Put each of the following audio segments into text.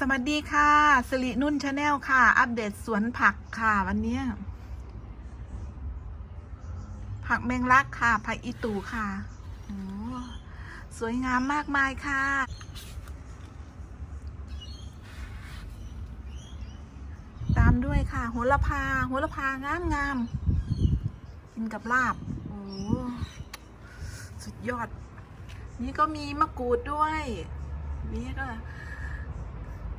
สวัสดีค่ะสิรินุ่นชาแนลค่ะ อัปเดตสวนผักค่ะ วันนี้ ผักแมงลักค่ะ ผักอีตูค่ะโอ้สวยงามมากมายค่ะ ตามด้วยค่ะโหระพาโหระพางามงามกินกับลาบโอ้สุดยอด นี่ก็มีมะกรูดด้วย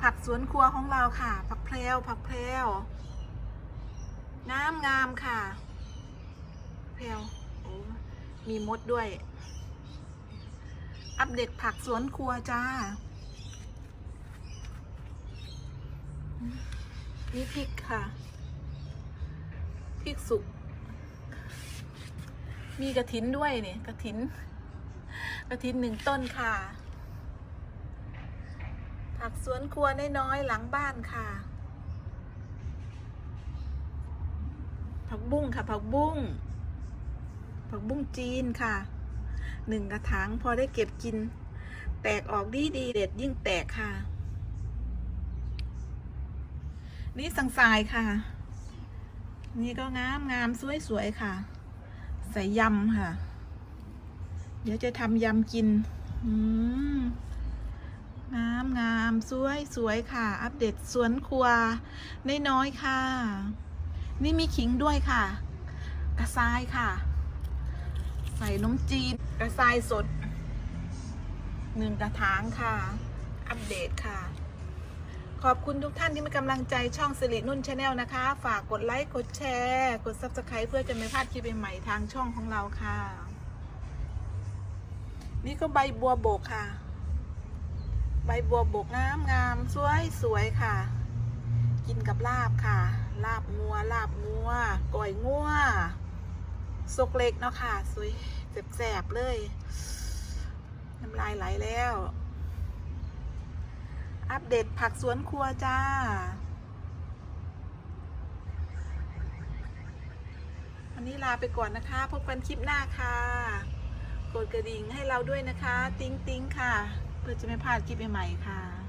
ผักสวนครัวของเราค่ะ ผักแพรวผักแพรวงามงามค่ะ แพรวโอ้มีมดด้วย อัปเดตผักสวนครัวจ้า นี่พริกค่ะ พริกสุก มีกระถินด้วยเนี่ยกระถิน กระถินหนึ่งต้นค่ะ ผักสวนครัวน้อยๆหลังบ้านค่ะ ผักบุ้งค่ะ ผักบุ้ง ผักบุ้งจีนค่ะหนึ่งกระถางพอได้เก็บกิน แตกออกดีดีเด็ดยิ่งแตกค่ะ นี่สังสายค่ะ นี่ก็งามงามสวยๆค่ะ ใส่ยำค่ะ เดี๋ยวจะทำยำกิน อืม งามงามสวยสวยค่ะ อัปเดตสวนครัวน้อยๆค่ะ นี่มีขิงด้วยค่ะ กระซายค่ะ ใส่นมจีนกระซายสดหนึ่งกระถางค่ะ อัปเดตค่ะ ขอบคุณทุกท่านที่มีกำลังใจช่องสิรินุ่นชาแนลนะคะ ฝากกดไลค์ กดแชร์ กด subscribe เพื่อจะไม่พลาดคลิปใหม่ๆทางช่องของเราค่ะ นี่ก็ใบบัวโบกค่ะ ใบบัวบกงามงามสวยสวยค่ะ กินกับลาบค่ะ ลาบงัว ลาบงัวก่อยงัวสกเล็กเนาะค่ะ สวยแสบๆเลยน้ำลายไหลแล้ว อัปเดตผักสวนครัวจ้าวันนี้ลาไปก่อนนะคะ พบกันคลิปหน้าค่ะ กดกระดิ่งให้เราด้วยนะคะ ติ๊งติ๊งค่ะ พื่อจะไม่พลาดคลิปใหม่ๆค่ะ